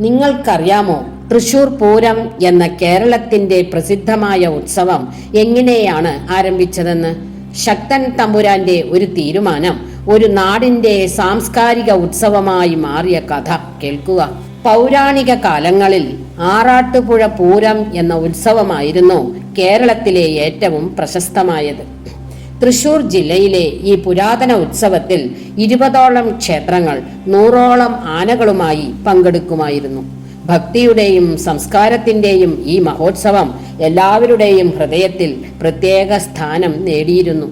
നിങ്ങൾക്കറിയാമോ? തൃശൂർ പൂരം എന്ന കേരളത്തിന്റെ പ്രസിദ്ധമായ ഉത്സവം എങ്ങനെയാണ് ആരംഭിച്ചതെന്ന്? ശക്തൻ തമ്പുരാന്റെ ഒരു തീരുമാനം ഒരു നാടിന്റെ സാംസ്കാരിക ഉത്സവമായി മാറിയ കഥ കേൾക്കുക. പൗരാണിക കാലങ്ങളിൽ ആറാട്ടുപുഴ പൂരം എന്ന ഉത്സവമായിരുന്നു കേരളത്തിലെ ഏറ്റവും പ്രശസ്തമായത്. തൃശൂർ ജില്ലയിലെ ഈ പുരാതന ഉത്സവത്തിൽ ഇരുപതോളം ക്ഷേത്രങ്ങൾ നൂറോളം ആനകളുമായി പങ്കെടുക്കുമായിരുന്നു. ഭക്തിയുടെയും സംസ്കാരത്തിന്റെയും ഈ മഹോത്സവം എല്ലാവരുടെയും ഹൃദയത്തിൽ പ്രത്യേക സ്ഥാനം നേടിയിരുന്നു.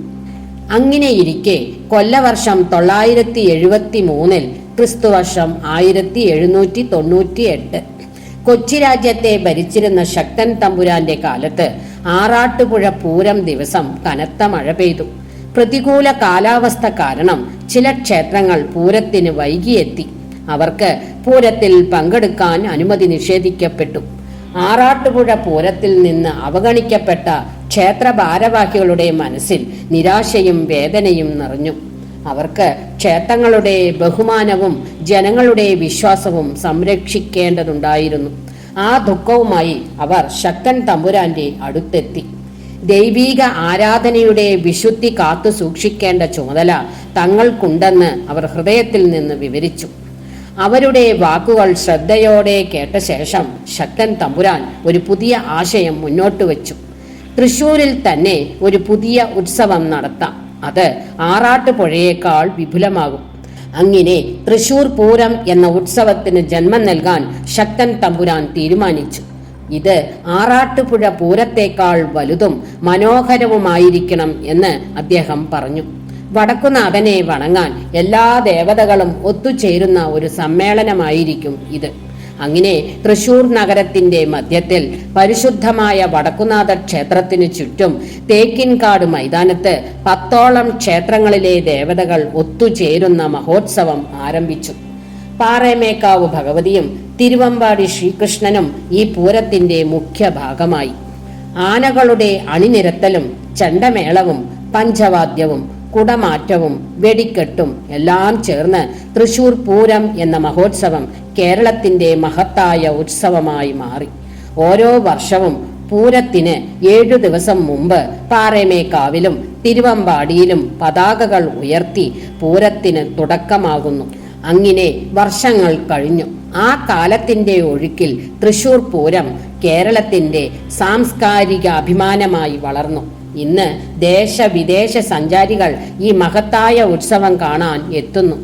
അങ്ങനെയിരിക്കെ കൊല്ലവർഷം തൊള്ളായിരത്തി എഴുപത്തി മൂന്നിൽ ക്രിസ്തുവർഷം ആയിരത്തി എഴുന്നൂറ്റി തൊണ്ണൂറ്റി എട്ട് കൊച്ചി രാജ്യത്തെ ഭരിച്ചിരുന്ന ശക്തൻ തമ്പുരാന്റെ കാലത്ത് ആറാട്ടുപുഴ പൂരം ദിവസം കനത്ത മഴ പെയ്തു. പ്രതികൂല കാലാവസ്ഥ കാരണം ചില ക്ഷേത്രങ്ങൾ പൂരത്തിന് വൈകിയെത്തി. അവർക്ക് പൂരത്തിൽ പങ്കെടുക്കാൻ അനുമതി നിഷേധിക്കപ്പെട്ടു. ആറാട്ടുപുഴ പൂരത്തിൽ നിന്ന് അവഗണിക്കപ്പെട്ട ക്ഷേത്ര ഭാരവാഹികളുടെ മനസ്സിൽ നിരാശയും വേദനയും നിറഞ്ഞു. അവർക്ക് ക്ഷേത്രങ്ങളുടെ ബഹുമാനവും ജനങ്ങളുടെ വിശ്വാസവും സംരക്ഷിക്കേണ്ടതുണ്ടായിരുന്നു. ആ ദുഃഖവുമായി അവർ ശക്തൻ തമ്പുരാന്റെ അടുത്തെത്തി. ദൈവീക ആരാധനയുടെ വിശുദ്ധി കാത്തു സൂക്ഷിക്കേണ്ട ചുമതല തങ്ങൾക്കുണ്ടെന്ന് അവർ ഹൃദയത്തിൽ നിന്ന് വിവരിച്ചു. അവരുടെ വാക്കുകൾ ശ്രദ്ധയോടെ കേട്ട ശേഷം ശക്തൻ തമ്പുരാൻ ഒരു പുതിയ ആശയം മുന്നോട്ട് വെച്ചു. തൃശൂരിൽ തന്നെ ഒരു പുതിയ ഉത്സവം നടത്താം. അത് ആറാട്ടുപുഴയേക്കാൾ വിപുലമാകും. അങ്ങനെ തൃശൂർ പൂരം എന്ന ഉത്സവത്തിന് ജന്മം നൽകാൻ ശക്തൻ തമ്പുരാൻ തീരുമാനിച്ചു. ഇത് ആറാട്ടുപുഴ പൂരത്തേക്കാൾ വലുതും മനോഹരവുമായിരിക്കണം എന്ന് അദ്ദേഹം പറഞ്ഞു. വടക്കുനാഥനെ വണങ്ങാൻ എല്ലാ ദേവതകളും ഒത്തുചേരുന്ന ഒരു സമ്മേളനമായിരിക്കും ഇത്. അങ്ങനെ തൃശൂർ നഗരത്തിന്റെ മധ്യത്തിൽ പരിശുദ്ധമായ വടക്കുനാഥ ക്ഷേത്രത്തിനു ചുറ്റും തേക്കിൻകാട് മൈതാനത്ത് പത്തോളം ക്ഷേത്രങ്ങളിലെ ദേവതകൾ ഒത്തുചേരുന്ന മഹോത്സവം ആരംഭിച്ചു. പാറേമേക്കാവ് ഭഗവതിയും തിരുവമ്പാടി ശ്രീകൃഷ്ണനും ഈ പൂരത്തിന്റെ മുഖ്യ ഭാഗമായി. ആനകളുടെ അണിനിരത്തലും ചണ്ടമേളവും പഞ്ചവാദ്യവും കുടമാറ്റവും വെടിക്കെട്ടും എല്ലാം ചേർന്ന് തൃശൂർ പൂരം എന്ന മഹോത്സവം കേരളത്തിന്റെ മഹത്തായ ഉത്സവമായി മാറി. ഓരോ വർഷവും പൂരത്തിന് ഏഴു ദിവസം മുമ്പ് പാറേമേക്കാവിലും തിരുവമ്പാടിയിലും പതാകകൾ ഉയർത്തി പൂരത്തിന് തുടക്കമാകുന്നു. അങ്ങനെ വർഷങ്ങൾ കഴിഞ്ഞു. ആ കാലത്തിന്റെ ഒഴുക്കിൽ തൃശൂർ പൂരം കേരളത്തിന്റെ സാംസ്കാരിക അഭിമാനമായി വളർന്നു. ഇന്ന് ദേശ വിദേശ സഞ്ചാരികൾ ഈ മഹത്തായ ഉത്സവം കാണാൻ എത്തുന്നു.